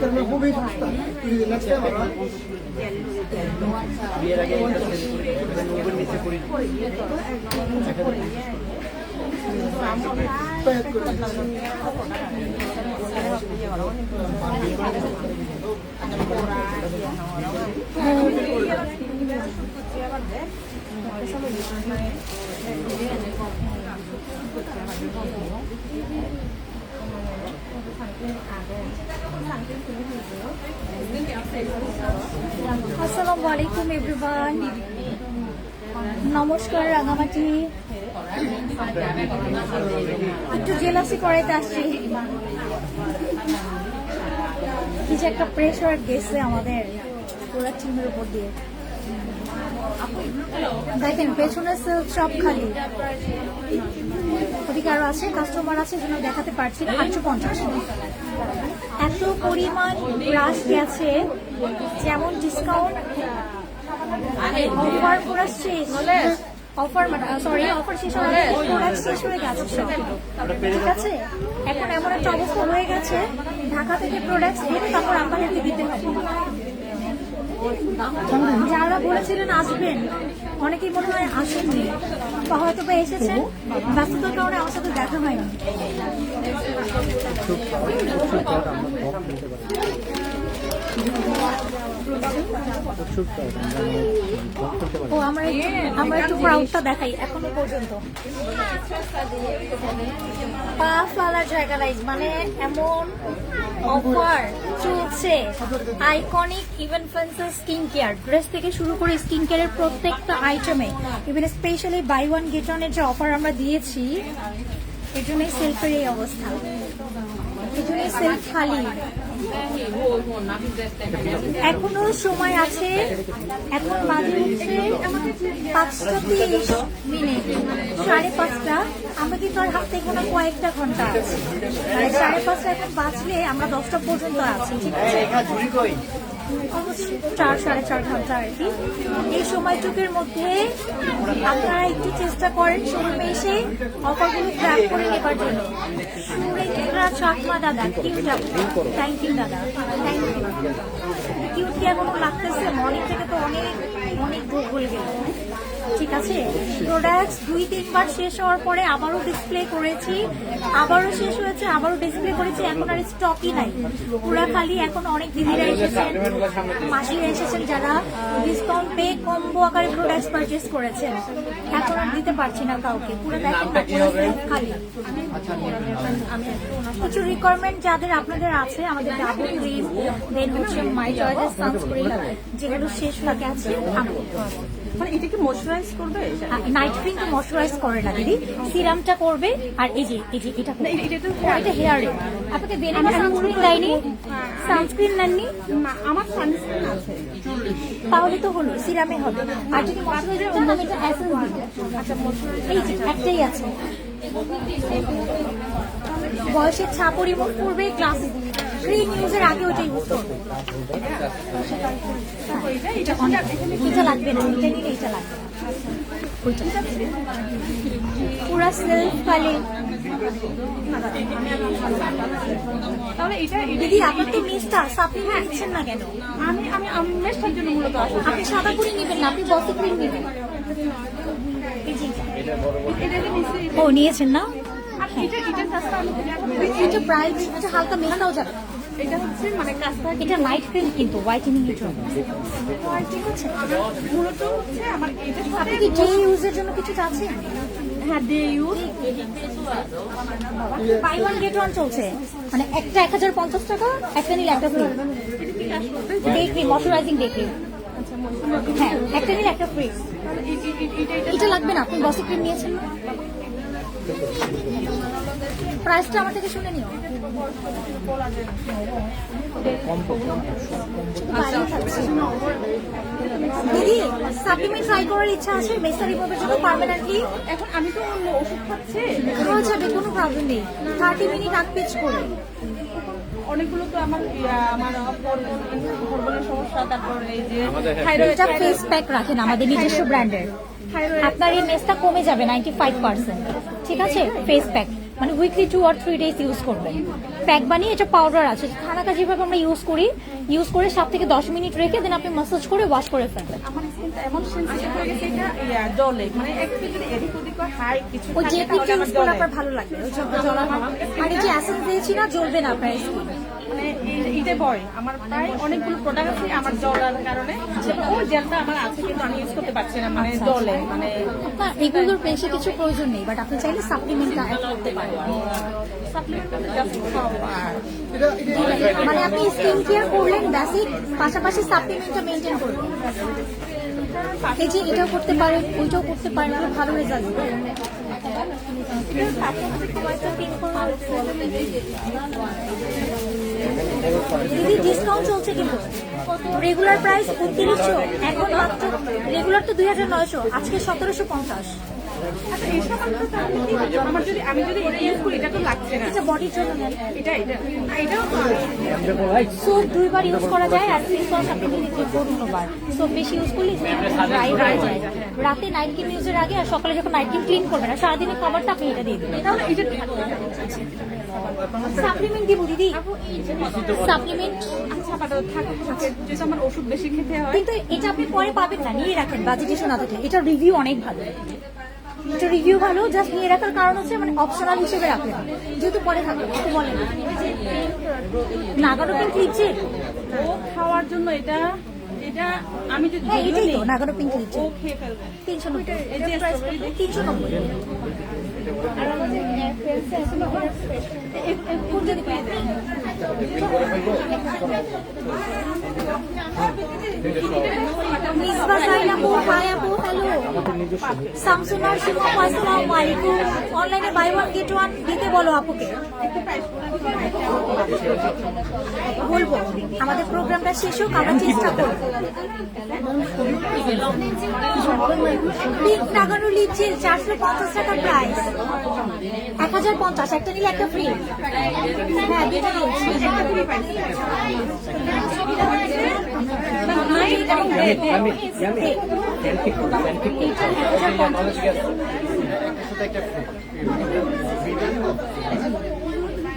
কারণ খুবই সস্তা নেক্সট টাইম আমরা বিয়ের আগে একটা সেল করি উপর নিচে করি প্যাক করে আসসালামু আলাইকুম নমস্কার, রাঙামাটি। একটু জেলাসি করাইতে আসছি। কি যে একটা প্রেশার গেছে আমাদের পুরো টিমের উপর দিয়ে। দেখেন, পেছনের সেলফ সব খালি। ওদিকে আরও আছে কাস্টমার আছে জন্য দেখাতে পারছি আটশো পঞ্চাশ। এত পরিমাণ ব্রাশ গেছে, যেমন ডিসকাউন্ট অফার পুরো শেষ। অফার সরি অফার শেষ হয়ে প্রোডাক্ট শেষ হয়ে গেছে ঠিক আছে? এখন এমন একটা অবস্থা হয়ে গেছে, ঢাকা থেকে প্রোডাক্ট এনে তারপর আমাদেরকে দিতে হবে। যারা বলেছিলেন আসবেন, অনেকেই মনে হয় আসেননি। বা হয়তো বা এসেছেন, ব্যস্ততার কারণে আমার সাথে দেখা হয়নি। ও আমরা আমরা একটু ক্রাউডটা দেখাই এখনও পর্যন্ত। পা ফেলার জায়গা নাই মানে এমন অফার চলছে। আইকনিক ইভেন ফেন্সের স্কিন কেয়ার ড্রেস থেকে শুরু করে স্কিন কেয়ারের প্রত্যেকটা আইটেমে even specially buy one get ওয়ানের যে অফার আমরা দিয়েছি এর জন্যই সেলফের এই অবস্থা। এই জন্যই সেলফ খালি। এখনও সময় আছে, এখন বাজে হচ্ছে পাঁচটা তিরিশ মিনিট, সাড়ে পাঁচটা। আমরা কিন্তু আর হাতে কোনো কয়েকটা ঘণ্টা আছে। সাড়ে পাঁচটা এখন বাঁচলে আমরা দশটা পর্যন্ত আছি, ঠিক আছে? চার, সাড়ে চার ঘণ্টা আর কি। এই সময়টুকুর মধ্যে আপনারা একটু চেষ্টা করেন শোরুমে এসে অফারগুলো ট্র্যাক করে নেবার জন্য। সুরেন্দ্রা চাকমা দাদা কিউট থ্যাংক ইউ দাদা। থ্যাংক ইউ কিউ কি এখনও লাগতেছে? মর্নিং থেকে তো অনেক অনেক ভোগ বলে গেল। ঠিক আছে? প্রোডাক্টস দুই তিনবার শেষ হওয়ার পরে আবারও ডিসপ্লে করেছি। আবারও শেষ হয়েছে, আবারও ডিসপ্লে করেছি, এখন আর স্টকই নাই। পুরা খালি এখন অনেক দিদিরা এসেছেন, মাসিরা এসেছেন যারা ডিসকাউন্ট পেয়ে কম্বো আকারে প্রোডাক্টস পারচেস করেছেন। এখন আর দিতে পারছি না কাউকে। পুরো দেখেন না খালি। কিছু রিকোয়ারমেন্ট যাদের আপনাদের আছে আমাদের ডাবল ক্রিম দেন হচ্ছে মাই চয়েসের সানস্ক্রিন যেগুলো শেষ হয়ে গেছে আনব মানে এটা কি ময়শ্চারাইজ করবে? নাইট ক্রিম তো ময়শ্চারাইজ করে না দিদি। সিরামটা করবে আর এই যে এই যে এটা করবে। এটা তো এটা হেয়ারে আপনাকে বেনিমা সানস্ক্রিন দেয়নি? সানস্ক্রিন নেননি? না আমার সানস্ক্রিন আছে। তাহলে তো হলো সিরামে হবে। আর যদি ময়শ্চারাইজার চান আমি এটা এসেন্স দিই আচ্ছা এই যে একটাই আছে। বয়সের রিমুভ করবে গ্লাস গ্রিন ইউজের আগে ওটা ইউজ করবে এটা এটা এটা লাগবে না এটা নিলে এটা লাগবে। পুরা সেলফ দিদি আপনার তো মিস্টার সাপ্লিমেন্ট দিচ্ছেন না কেন? আমি আমি আমেশটার জন্য মূলত আপনি সাদা করে নেবেন না আপনি বসে ক্রিম নেবেন। ও নিয়েছেন না? এটা এটা এটা হালকা মেলাটাও যাবে। এটা হচ্ছে মানে এটা নাইট ক্রিম কিন্তু হোয়াইটেনিং এর জন্য। আছে মূলত হচ্ছে আমার এটা আপনি কি ডে ইউজের জন্য কিছু চাচ্ছেন হ্যাঁ day use buy one get one চলছে। মানে একটা এক হাজার পঞ্চাশ টাকা একটা নিলে একটা free day cream moisturizing day cream হ্যাঁ একটা নিলে একটা ফ্রি এটা লাগবে না আপনি বসে ক্রিম নিয়েছেন প্রাইসটা আমার থেকে শুনে নিও। দিদি সাপ্লিমেন্ট ট্রাই করার ইচ্ছা আছে? মেসা রিমুভের জন্য পার্মানেন্টলি এখন আমি তো অন্য ওষুধ খাচ্ছি। খাওয়া যাবে কোনো প্রবলেম নেই। থার্টি মিনিট আগ পেজ করে। অনেকগুলো তো আমার আমার হরমোনের সমস্যা তারপর এই যে থাইরয়েড এটা ফেস প্যাক রাখেন আমাদের নিজস্ব ব্র্যান্ডের আপনার এই মেসটা কমে যাবে নাইনটি ফাইভ পার্সেন্ট ঠিক আছে? ফেস প্যাক মানে উইকলি টু আর থ্রি ডেজ ইউজ করবেন। প্যাক বানিয়ে এটা পাউডার আছে। থানাকা যেভাবে আমরা ইউজ করি ইউজ করে সাত থেকে দশ মিনিট রেখে দেন আপনি মাসাজ করে ওয়াশ করে ফেলবেন। মানে ওই যে। আপনার ভালো লাগে। আর এই যে অ্যাসেন্স দিয়েছি না জ্বলবে না আপনার স্কিন মানে এই- এইটা আমার প্রায় অনেকগুলো প্রোডাক্ট আছে আমার জলার কারণে। ওই জেলটা আমার আছে কিন্তু আমি ইউজ করতে পারছি না মানে জলে মানে এগুলোর বেশি কিছু প্রয়োজন নেই বাট আপনি চাইলে সাপ্লিমেন্টটা অ্যাড করতে পারেন। মানে আপনি স্কিন কেয়ার করলেন বেসিক পাশাপাশি সাপ্লিমেন্টটা মেনটেন করবেন এই যে এটাও করতে পারেন ওইটাও করতে পারেন ভালো রেজাল্ট দিদি ডিসকাউন্ট চলছে কিন্তু। রেগুলার প্রাইস উনত্রিশশো এখন মাত্র রেগুলার তো দুই হাজার নয়শো, আজকে সতেরোশো পঞ্চাশ। আচ্ছা এই সাবানটা তাহলে কি হবে? আমার যদি আমি যদি এটা ইউজ করি এটা তো লাগছে না। এটা বডির জন্য এটা এটা। এটাও সোপ দুইবার ইউজ করা যায় আর ফেস ওয়াশ আপনি দিলে বার সোপ বেশি ইউজ করলে ড্রাই হয়ে যায়। রাতে নাইট ক্রিম ইউজের আগে আর সকালে যখন নাইট ক্রিম ক্লিন করবেন আর সারাদিনের খাবারটা আপনি এটা দিয়ে দেবেন সাপ্লিমেন্ট দিব দিদি। সাপ্লিমেন্ট আচ্ছা থাকে থাকে ওষুধ বেশি খেতে হয়। কিন্তু এটা আপনি পরে পাবেন না নিয়ে রাখেন বাজেট ইস্যু না থাকলে এটা রিভিউ অনেক ভালো। এটা রিভিউ ভালো জাস্ট নিয়ে রাখার কারণ হচ্ছে মানে অপশনাল হিসেবে রাখলেন যেহেতু পরে থাকবে একটু বলেন নাগানো পিঙ্ক লিপছে ও খাওয়ার জন্য এটা এটা আমি যদি হ্যাঁ এটাই তো নাগানো পিঙ্ক লিপছে ও খেয়ে ফেলবে। তিনশো নব্বই এই যে strawberry দেখি। তিনশো নব্বই কোন যদি মিসবা সাইন আপু হাই আপু হ্যালো শামসুনার শিবু আসসালামু আলাইকুম অনলাইনে বাই ওয়ান গেট ওয়ান দিতে বলো আপুকে। বলব, আমাদের প্রোগ্রামটা শেষ হোক, আমরা চেষ্টা করব। লিপ লাগানো লিপছে চারশো পঞ্চাশ টাকা প্রাইস এক হাজার পঞ্চাশ, একটা নিলে একটা ফ্রি হ্যাঁ দুটা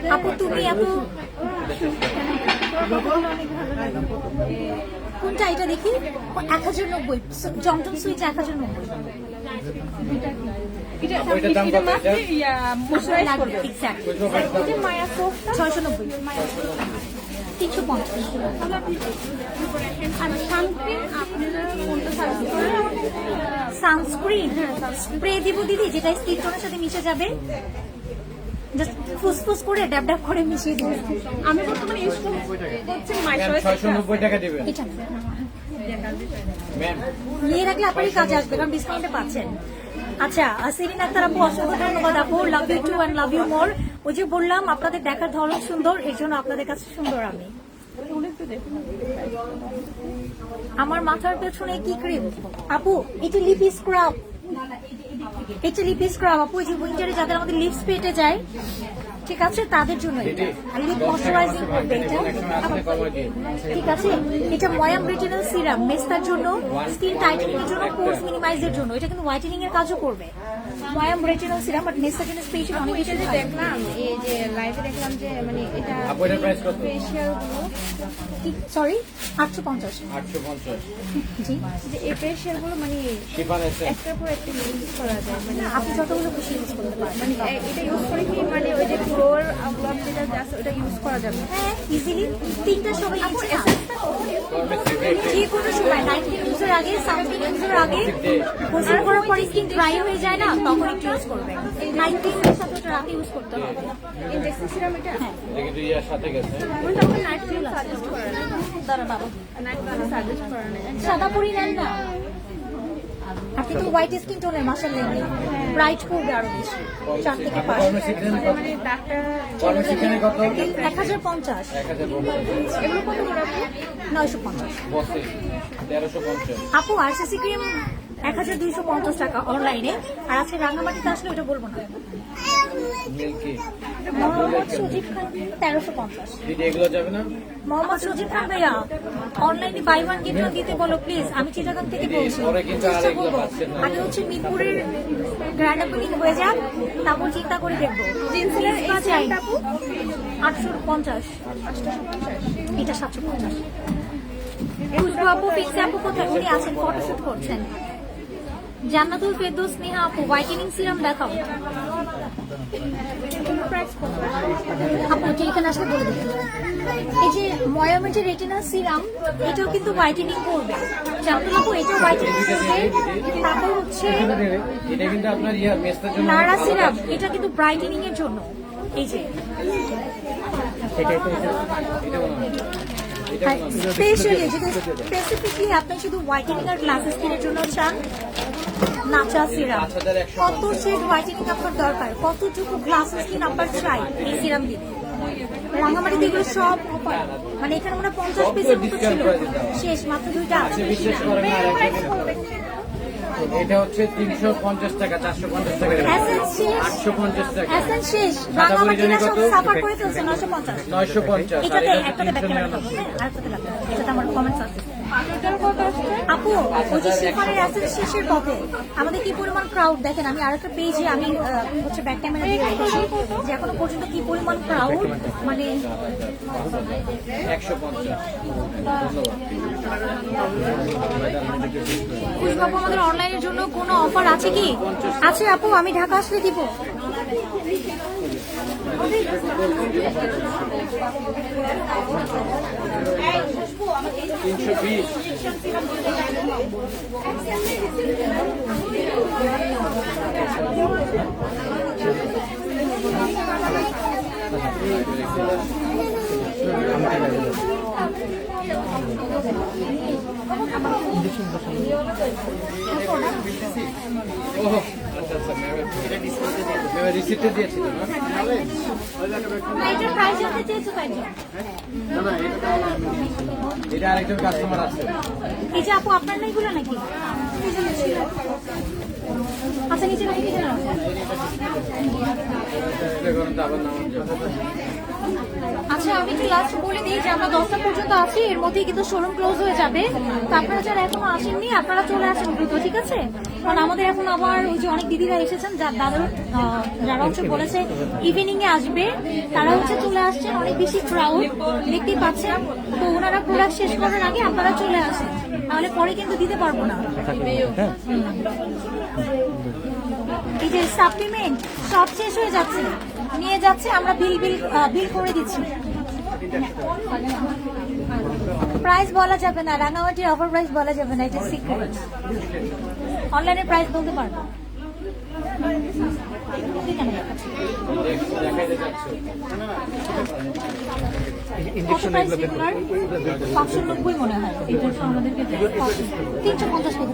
আপু তুমি এত কোনটা এটা দেখি? এক হাজার নব্বই জমজম সুইচ এক হাজার নব্বই ইয়া ছয়শো নব্বই তিনশো পঞ্চাশ। আর সানক্রিম আপনারা কোনটা সাজেস্ট করেন? সানস্ক্রিন। স্প্রে দিব দিদি যেটা স্কিন টোনের সাথে মিশে যাবে। জাস্ট ফুসফুস করে ড্যাব ড্যাব করে মিশিয়ে দিবে। আমি বর্তমানে ইউজ করছি নব্বই টাকা দেবেন। এটা নিয়ে রাখলে আপনারই কাজে আসবে কারণ ডিসকাউন্টে পাচ্ছেন। আচ্ছা সেরিন আক্তার আপু, অসংখ্য ধন্যবাদ আপু। Love you too and love you more ওই যে বললাম, আপনাদের দেখার ধরন সুন্দর এই জন্য আপনাদের কাছে সুন্দর আমি। আমার মাথার পেছনে কি ক্রিম আপু এটা লিপ স্ক্রাব এটা লিপ স্ক্রাব আপু যে উইন্টারে যাদের আমাদের লিপস পেটে যায় ঠিক আছে তাদের জন্য এটা লিপ ময়শ্চারাইজিং করবে এটা। ঠিক আছে এটা ময়াম রেটিনাল সিরাম মেস্তার জন্য স্কিন টাইটেনিং এর জন্য পোর্স মিনিমাইজের জন্য। এটা কিন্তু হোয়াইটেনিং এর কাজও করবে। ময়াম রেটিনাল সিরাম বাট মেস্তার জন্য স্পেশাল অনেক বেশি দেখলাম এই যে লাইভে দেখলাম যে মানে এটা ফেশিয়ালগুলো সরি আটশো পঞ্চাশ। আটশো পঞ্চাশ। জি। যে এই ফেশিয়ালগুলো মানে একটার পর একটা ইউজ করা যায় মানে আপনি যতগুলো খুশি ইউজ করতে পারেন। মানে এটা ইউজ করে কি মানে ওই যে ফ্লোর যেটা জাস্ট ওটা ইউজ করা যাবে। হ্যাঁ ইজিলি তিনটা সবাই নিচ্ছে না যে কোনো সময় নাইট ইউজের আগে সানস্ক্রিন ইউজের আগে। গোসল করার পরে স্কিন ড্রাই হয়ে যায় না তখন একটু ইউজ করবে। নাইট ক্রিমের সাথে ওটা রাতে ইউজ করতে হবে। ইনজেকশন সিরাম এটা? হ্যাঁ। কিন্তু ইয়ার সাথে গেছে। ওটা নাইট ক্রিম সাজেস্ট করা না দাঁড়া বাবা। নাইট ক্রিম সাজেস্ট করা না সাদা পরি নেন না। আপনি তো হোয়াইট স্কিন টোনের মাসাল লেগে ব্রাইট করবে আরও বেশি চার থেকে পাঁচ। মানে এক হাজার পঞ্চাশ। এগুলো কত নয়শো পঞ্চাশ। আপু আর পঞ্চাশ আপু আরসিসি ক্রিম এক হাজার দুইশো পঞ্চাশ টাকা অনলাইনে আর আজকে রাঙামাটিতে আসলে ওটা বলব না। মিল্কি মোহাম্মদ সুজিব খান তেরোশো পঞ্চাশ। দিদি এগুলো যাবে মোহাম্মদ সুজিব খান ভাইয়া অনলাইনে বাই ওয়ান গেট ওয়ান দিতে বলো প্লিজ আমি চিটাগাং থেকে বলছি। চেষ্টা করব। আগে হচ্ছে মিরপুরের গ্র্যান্ড ওপেনিং হয়ে যাক তারপর চিন্তা করে দেখব। জিন্সের চাই আটশো পঞ্চাশ। এটা সাতশো পঞ্চাশ। খুশবু আপু পিক্সি আপু কোথায়? উনি আছেন ফটোশুট করছেন। জান্নাতুল ফেরদৌস স্নেহা আপু হোয়াইটেনিং সিরাম দেখাও। আপু, যে এখানে আসলে বলে দিচ্ছি এই যে ময়ামেটের রেটিনা সিরাম, এটাও কিন্তু হোয়াইটেনিং করবে। জান্নাতুল আপু, এটাও হোয়াইটেনিং করবে। তারপর হচ্ছে এটা কিন্তু আপনার ইয়া মেস্তার জন্য নারা সিরাম, এটা কিন্তু ব্রাইটেনিং এর জন্য। এই যে। এটা এটা। স্পেশালি যদি স্পেসিফিকলি আপনি শুধু হোয়াইটেনিং আর গ্লাসেস স্কিনের জন্য চান? নাচা সিরাম। কত শেড হোয়াইটেনিং আপনার দরকার? কতটুকু গ্লাসেস স্কিন আপনার চাই এই সিরাম দিতে রাঙামাটিতে এগুলো সব offer। মানে এখানে মনে হয় পঞ্চাশ পিসের মতো ছিল। শেষ মাত্র দুইটা আছে আচ্ছা, বিশ্বাস করেন না আরেকটা এটা হচ্ছে তিনশো পঞ্চাশ টাকা চারশো পঞ্চাশ টাকা শেষ। আটশো পঞ্চাশ টাকা। এসেন শেষ সাদা রাঙামাটিরা পরিজনে সব কত? সাফার করে ফেলছে নয়শো পঞ্চাশ। নয়শো আর এটা হচ্ছে তিনশো নিরানব্বই। আছে। আপু ওই যে শিফারের অ্যাসেট শেষের পথে আমাদের কি পরিমাণ ক্রাউড দেখেন আমি আরেকটা পেজে আমি হচ্ছে ব্যাক ক্যামেরা দিয়ে যে এখনও পর্যন্ত কি পরিমাণ ক্রাউড মানে একশো পঞ্চাশ। খুশবাবু আমাদের অনলাইনের জন্য কোনো অফার আছে কি? আছে আপু, আমি ঢাকা আসলে দিব। তিনশো এটা আরেকজন কাস্টমার আছে এই যে আপু আপনার নাই গুলো নাকি আচ্ছা নিচে নাকি আবার নাম আচ্ছা আমি একটু লাস্ট বলে দিই যে আমরা দশটা পর্যন্ত আছি এর মধ্যেই কিন্তু শোরুম ক্লোজ হয়ে যাবে। তো আপনারা যারা এখনও আসেননি আপনারা চলে আসেন দ্রুত ঠিক আছে? কারণ আমাদের এখন আবার ওই যে অনেক দিদিরা এসেছেন যার দাদা যারা হচ্ছে বলেছে ইভিনিং এ আসবে তারা হচ্ছে চলে আসছেন অনেক বেশি ক্রাউড দেখতেই পাচ্ছেন। তো ওনারা প্রোডাক্ট শেষ করার আগে আপনারা চলে আসেন তাহলে পরে কিন্তু দিতে পারব না। এই যে সাপ্লিমেন্ট সব শেষ হয়ে যাচ্ছে। নিয়ে যাচ্ছে, আমরা বিল বিল বিল করে দিচ্ছি। প্রাইস বলা যাবে না, রাঙামাটির অফার প্রাইস বলা যাবে না, এটা সিক্রেট অনলাইনে প্রাইস বলতে পারব? পাঁচশো নব্বই মনে হয়। তিনশো পঞ্চাশ টাকা।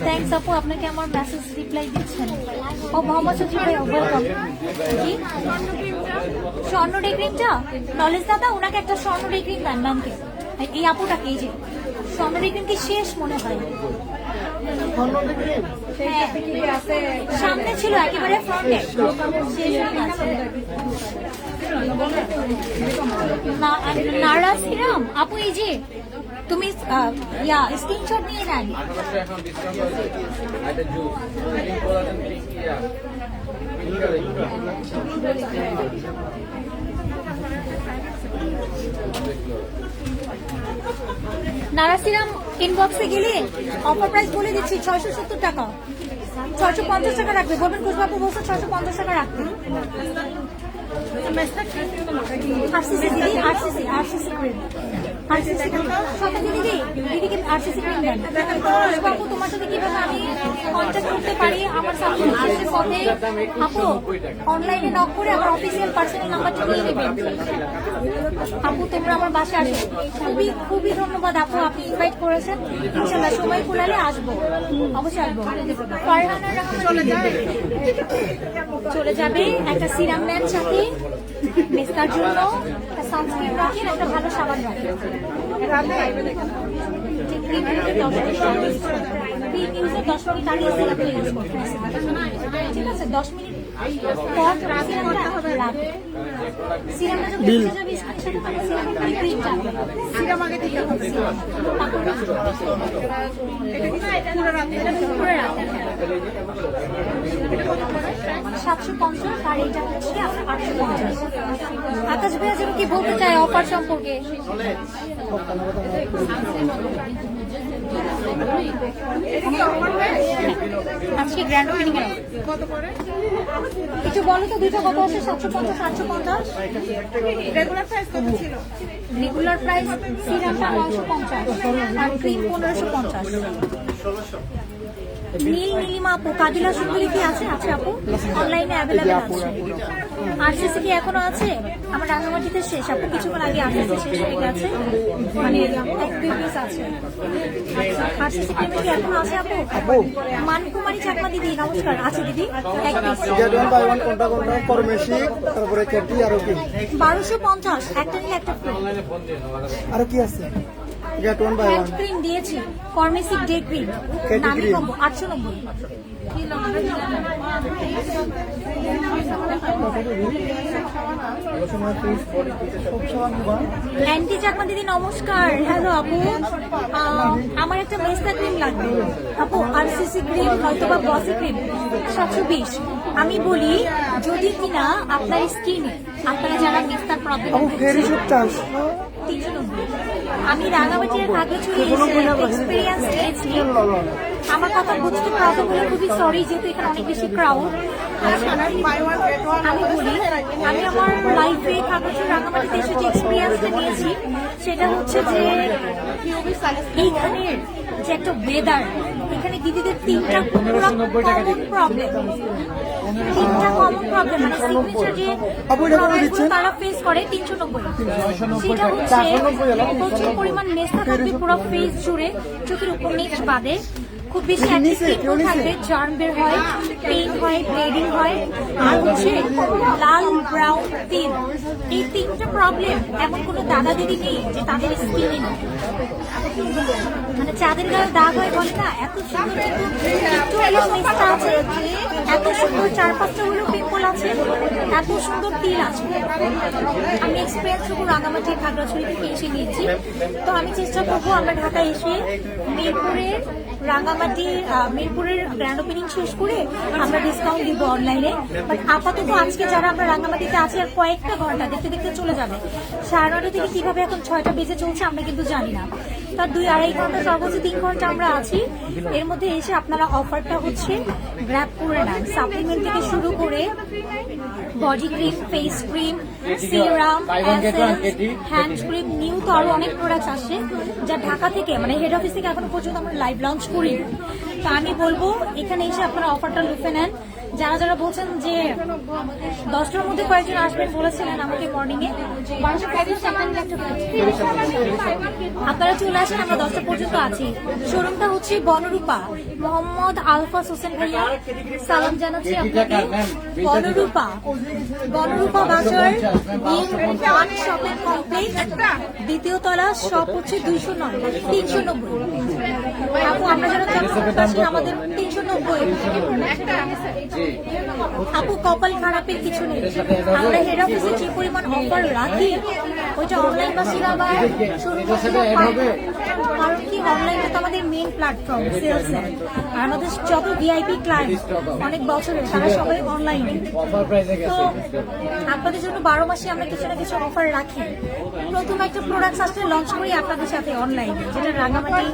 থ্যাংকস আপু আপনাকে আমার মেসেজ রিপ্লাই দিচ্ছেন। ও মোহাম্মদ সচিব ভাই ওয়েলকাম জি স্বর্ণ ডে ক্রিমটা নলেজ দাদা ওনাকে একটা স্বর্ণ ডে ক্রিম দেন ম্যামকে এই আপুটাকে এই যে? স্বর্ণ ডে ক্রিম কি শেষ মনে হয়? হ্যাঁ। সামনে ছিল একেবারে ফ্রন্টে শেষ হয়ে গেছে। না- নারা সিরাম? আপু, এই যে, তুমি ইয়া স্ক্রিনশট নিয়ে নেন। নারাসিরাম ইনবক্সে গেলে অফার প্রাইস বলে দিচ্ছি ছয়শো সত্তর টাকা। ছয়শো পঞ্চাশ টাকা রাখবে। বলবেন খুশবাবু বলছে ছয়শো পঞ্চাশ টাকা রাখবে আরসিসি দিদি আরসিসি আরসিসি ক্রিম আরসিসি শতাব্দী দিদি দিদিকে আরসিসি খুশবাবু তোমার সাথে কীভাবে আমি কন্ট্যাক্ট করতে পারি আমার শেষের পথে আপু অনলাইনে নক করে আমার অফিসিয়াল পার্সোনাল নাম্বারটা নিয়ে নেবেন আপু তোমরা আমার বাসায় আসো খুবই খুবই ধন্যবাদ আপু আপনি ইনভাইট করেছেন ইনশাল্লাহ সময় কুলালে আসব অবশ্যই আসব চলে যাবে। চলে যাবে একটা সিরাম নেন সাথে। মেস্তার জন্য সানস্ক্রিন রাখেন একটা ভালো সাবান রাখেন ঠিক ক্রিম ইউজের দশ মিনিট আগে সিরাপটা ইউজ করতে ঠিক আছে দশ মিনিট পর সিরামটা যখন উঠে যাবে স্কিনের সাথে সিরামের পরে ক্রিম সিরাম আগে দিতে হবে পুরো সাতশো পঞ্চাশ আর এইটা হচ্ছে আটশো পঞ্চাশ। আকাশ ভাইয়া যেন কি বলতে চায় অফার সম্পর্কে? আজকে গ্র্যান্ড ওপেনিং এর কিছু বলো তো দুইটা কত আছে? সাতশো পঞ্চাশ সাতশো পঞ্চাশ? রেগুলার প্রাইস কত ছিল? রেগুলার প্রাইস সিরামটা নয়শো পঞ্চাশ আর ক্রিম পনেরোশো পঞ্চাশ। নীল নীলিমা আপু কাদিলা সুন্দরী কি আছে? আছে আপু? অনলাইনে অ্যাভেলেবেল আছে। আরসিসি কি এখনও আছে? আমার রাঙামাটিতে শেষ। আপু কিছুক্ষণ আগে আরসিসি শেষ হয়ে গেছে। মানে এক দুই পিস আছে। আরসিসি ক্রিম কি এখনও আছে আপু? মানকুমারী চাকমা দিদি নমস্কার। আছে দিদি? এক পিস তারপরে আরও কি? বারোশো পঞ্চাশ। একটা নিলে একটা ফ্রি আরও কি আছে? Get one buy one cream দিয়েছি কর্মেসিক ডে ক্রিম নামি। কম্বো আটশো নব্বই। অ্যান্টি চাকমা দিদি নমস্কার। হ্যালো আপু। আমার একটা মেস্তা ক্রিম লাগবে। আপু আর সিসি ক্রিম হয়তো বা বসি ক্রিম সাতশো বিশ। আমি বলি যদি কিনা আপনার স্কিনে আপনারা যারা মেস্তার প্রবলেম তিনশো নব্বই। আমি রাঙামাটির খাগড়াছড়ি এক্সপিরিয়েন্স নিয়েছি আমার কথা বুঝতে প্রবলেম বলে খুবই সরি যেহেতু এখানে অনেক বেশি ক্রাউড আমি বলি আমি আমার লাইফে খাগড়াছড়ি রাঙামাটিতে এসে যে এক্সপিরিয়েন্সটা নিয়েছি সেটা হচ্ছে যে এইখানের যে একটা ওয়েদার এখানে দিদিদের তিনটা কমন প্রবলেম তিনটা কমন প্রবলেম মানে সিগনেচার যে তারা ফেস করে তিনশো নব্বই। সেটা হচ্ছে প্রচুর পরিমাণ মেস্তা থাকবে পুরো ফেস জুড়ে চোখের উপর নিচ বাদে খুব বেশি অ্যান্টিসেপ্টিক থাকবে জার্ম বের হয় পেইন হয় ব্লিডিং হয় আর হচ্ছে লাল ব্রাউন তিল এই তিনটা প্রবলেম এমন কোনো দাদা দিদি নেই যে তাদের স্কিনে নেই। মানে চাঁদের গায়ে দাগ হয় বলে না এত সুন্দর একটু হলেও মেস্তা আছে। এত সুন্দর চার পাঁচটা হলেও পিম্পল আছে এত সুন্দর তিল আছে। আমি এক্সপিরিয়েন্স শুধু রাঙামাটি খাগড়াছড়ি থেকে এসে নিয়েছি তো আমি চেষ্টা করব আমরা ঢাকায় এসে মিরপুরের রাঙামাটি মিরপুরের গ্র্যান্ড ওপেনিং শেষ করে আমরা ডিসকাউন্ট দিব অনলাইনে বাট আপাতত আজকে যারা আমরা রাঙামাটিতে আছি আর কয়েকটা ঘণ্টা, দেখতে দেখতে চলে যাবে। সাড়ে নটা থেকে কীভাবে এখন ছয়টা বেজে চলছে আমরা কিন্তু জানি না। তার দুই আড়াই ঘণ্টা, সর্বোচ্চ তিন ঘণ্টা আমরা আছি। এর মধ্যে এসে আপনারা অফারটা হচ্ছে গ্র্যাপ করে নেন। সাপ্লিমেন্ট থেকে শুরু করে body cream face cream serum hand cream new তো আরও অনেক প্রোডাক্ট আসে যা ঢাকা থেকে মানে হেড অফিস থেকে এখনও পর্যন্ত আমরা লাইভ লঞ্চ করি তা আমি বলব এখানে এসে আপনারা অফারটা লুফে নেন। যারা যারা বলছেন যে দশটার মধ্যে কয়েকজন আসবেন বলেছিলেন আমাকে মর্নিং এ আপনারা চলে আসেন, আমরা দশটা পর্যন্ত আছি। শোরুমটা হচ্ছে বনরূপা। মোহাম্মদ আলফাস হোসেন ভাইয়া, সালাম জানাচ্ছি আপনাকে। বনরূপা। বনরূপা বাজার দ্বিতীয় তলা শপ হচ্ছে দুইশো নয়, তিনশো নব্বই। আপু আমরা যারা আমাদের তিনশো নব্বই আপু কপাল খারাপের কিছু নেই। আমরা হেড অফিসে যে পরিমাণ অফার রাখি? ওইটা অনলাইন বাসীরা আবার শুরু কারণ কি অনলাইনে তো আমাদের মেন প্ল্যাটফর্ম সেলস আর আমাদের যত ভিআইপি ক্লায়েন্ট অনেক বছরের তারা সবাই অনলাইনে তো আপনাদের জন্য বারো মাসে আমরা কিছু না কিছু অফার রাখি। প্রথম একটা প্রোডাক্ট আসলে লঞ্চ করি আপনাদের সাথে অনলাইনে যেটা রাঙামাটি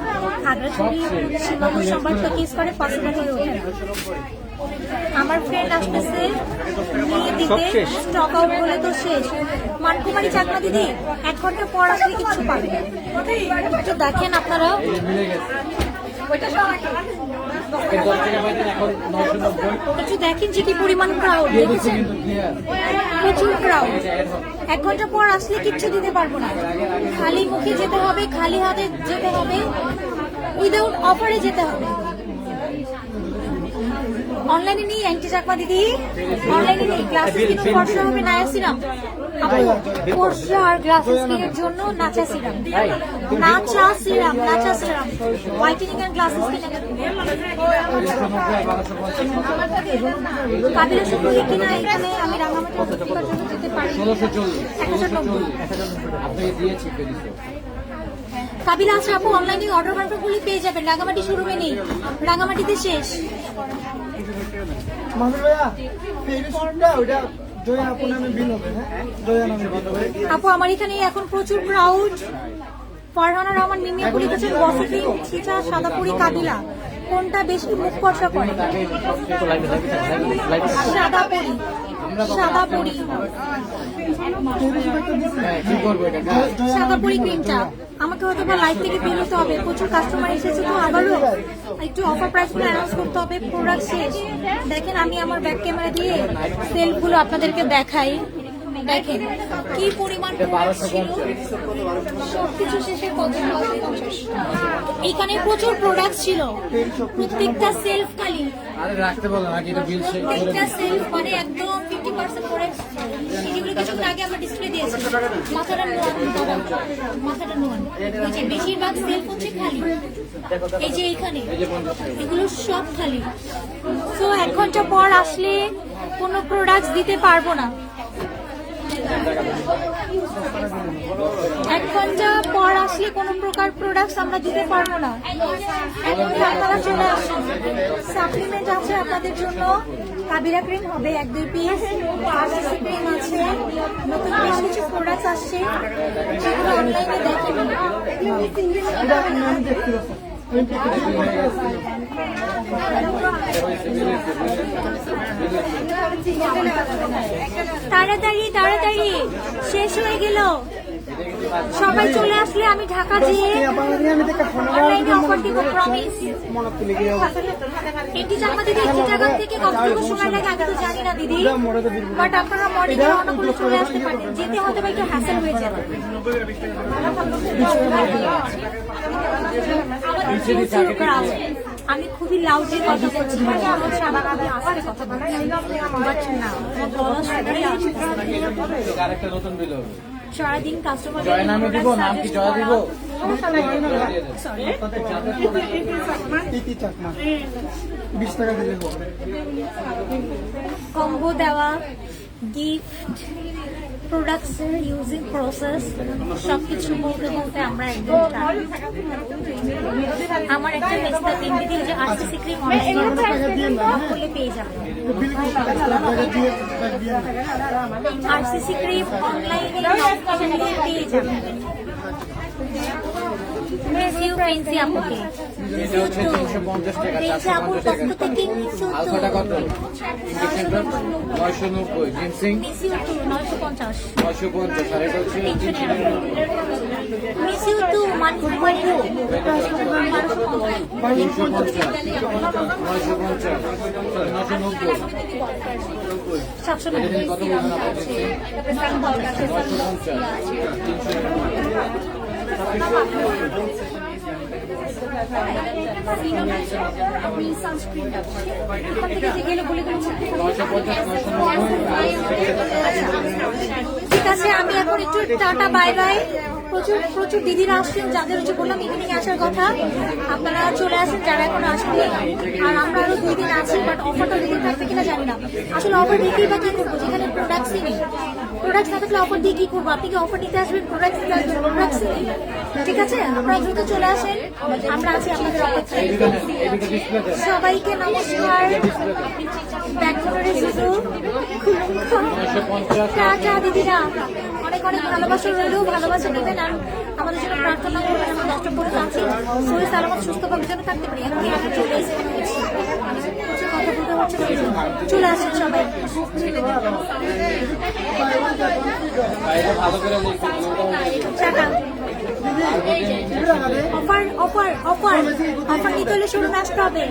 খাগড়াছড়ি সীমান্ত সম্পর্ক কেস করে পসিবল হয়ে ওঠে আমার ফ্রেন্ড আসতেছে নিয়ে দিতে স্টক আউট হলে তো শেষ মানকুমারী চাকমা দিদি এক ঘণ্টা পর আসলে কিছু পাবে। একটু দেখেন আপনারা একটু দেখেন যে কি পরিমাণ ক্রাউড দেখেছেন প্রচুর ক্রাউড এক ঘণ্টা পর আসলে কিচ্ছু দিতে পারব না খালি মুখে যেতে হবে খালি হাতে যেতে হবে উইদাউট অফারে যেতে হবে। অনলাইনে নেই অ্যান্টি চাকমা দিদি। অনলাইনে নেই গ্লাসেস কিন্তু ফর্সা হবে নায়া সিরাম। ফর্সা আর গ্লাসেস স্কিনের জন্য নাচা সিরাম। নাচা সিরাম নাচা serum. Whitening and glasses skin কাবিলা শুধু কিনা এখানে আমি রাঙামাটি যেতে পারি। নব্বই আপনাকে দিয়েছি কাবিলা আছে আপু অনলাইনে অর্ডার কনফার্ম করলে পেয়ে যাবেন। রাঙামাটি শোরুমে নেই। রাঙামাটিতে শেষ। আপু হ্যাঁ? আপু আমার এখানে এখন প্রচুর ক্রাউড ফারহানা রহমান মিমিয়া পুরি কাছে বসতি ছিটা সাদাপুরি কাবিলা। কোনটা বেশি মুখ কষা করে? সাদাপুরি। সাদাপুরি পুরি। সাদা পুরি ক্রিমটা আমাকে হয়তো বা লাইভ থেকে বের হতে হবে। প্রচুর কাস্টমার এসেছে তো আবারও একটু অফার প্রাইসগুলো অ্যানাউন্স করতে হবে। প্রোডাক্ট শেষ। দেখেন আমি আমার ব্যাক ক্যামেরা দিয়ে সেলফগুলো আপনাদেরকে দেখাই। দেখেন কি পরিমাণ ছিল। সবকিছু শেষে কত এইখানে প্রচুর প্রোডাক্ট ছিল। প্রত্যেকটা সেলফ খালি। প্রত্যেকটা সেলফ মানে একদম ফিফটি পার্সেন্ট আগে আমরা ডিসপ্লে দিয়েছি। মাথাটা নোয়ান মাথাটা নোয়ান। ওই যে বেশিরভাগ সেলফ হচ্ছে খালি। এই যে এইখানে। এগুলো সব খালি। তো এক ঘণ্টা পর আসলে কোনো প্রোডাক্ট দিতে পারব না। এক ঘণ্টা পর আসলে কোনো প্রকার প্রোডাক্টস আমরা দিতে পারব না এখন আপনারা চলে আসুন সাপ্লিমেন্ট আছে আপনাদের জন্য কাবিরা ক্রিম হবে এক দুই পিস আরসিসি ক্রিম আছে নতুন বেশ কিছু প্রোডাক্টস আসছে যেগুলো অনলাইনে দেখেন তাড়াতাড়ি তাড়াতাড়ি। শেষ হয়ে গেল। সবাই চলে আসলে আমি ঢাকা যেয়ে আপনাদের আমি দেখে ফোন অনলাইনে অফার দিব প্রমিস তুলে গিয়ে এটি জামা দিদি একটি জায়গা থেকে কতটুকু সময় লাগে আগে তো জানি না দিদি। তো দিল বাট আপনারা মর্নিং এ রওনা চলে আসতে পারেন। যেতে হয়তো বা একটু হ্যাসেল হয়ে যাবে। আমাদের। আমি খুবই লাউডলি কথা বলছি। মানে আমার সারা আমি আস্তে কথা বলছি। বাট না। আরেকটা নতুন বিল হবে। সারাদিন কাস্টমার জয় নামে দিব নাম কি জয় দিব? ইতি চাকমা। বিশ টাকা দিলে হবে কম্বো দেওয়া গিফট প্রোডাক্টস ইউজিং প্রসেস সবকিছু বলতে বলতে আমরা একদম। আমার একটা মেস্তা তিন দিন যে আরসিসি ক্রিম করলে পেয়ে যাবেন আরসিসি ক্রিম অনলাইনে পেয়ে যাবেন মিসিউ ফ্রেন্সি আপুকে চারশো আপুর পক্ষ থেকে আলফাটা কত? ইঞ্জেকশনটা নয়শো নব্বই। জিনসিং? নয়শো পঞ্চাশ। নয়শো পঞ্চাশ আর এটা হচ্ছে তিনশো তিনশো নিরানব্বই মিসিউ তিনশো পঞ্চাশ নয়শো পঞ্চাশ। নয়শো নব্বই। সাতশো এটা কত বলবেন আপনার নয়শো পঞ্চাশ। ঠিক আছে, আমি এখন একটু টাটা, বাই বাই। প্রচুর প্রচুর দিদিরা আসছেন, যাদের হচ্ছে বললাম ইভিনিং আসার কথা। আপনারা চলে আসেন, যারা এখন আসেন আরও দুই দিন আছি বাট অফারটা দুদিন থাকবে কিনা জানি না। আসলে অফার কি বা কি করব? যেখানে প্রোডাক্টসই নেই। প্রোডাক্ট না থাকলে অফার দিয়ে কি করব? আপনি কি অফার নিতে আসবেন? প্রোডাক্ট নিতে আসবেন প্রোডাক্টসই নেই। ঠিক আছে? আপনারা দ্রুত চলে আসেন। আমরা আছি আপনাদের অপেক্ষায়। সবাইকে নমস্কার। ব্যাঙ্গালোরে শুধু। টাটা, দিদিরা। অনেক অনেক ভালোবাসা রইলেও ভালোবাসা নেবেন আর আমাদের জন্য প্রার্থনা করবেন, আমরা নষ্ট করে যাচ্ছি। শরীর সালামত সুস্থভাবে যেন থাকতে পারি। আমরা চলে এসে প্রচুর কথা বলতে হচ্ছে তো এই জন্য। চলে আসেন অফার অফার অফার। অফার নিতে হলে শুরু আসতে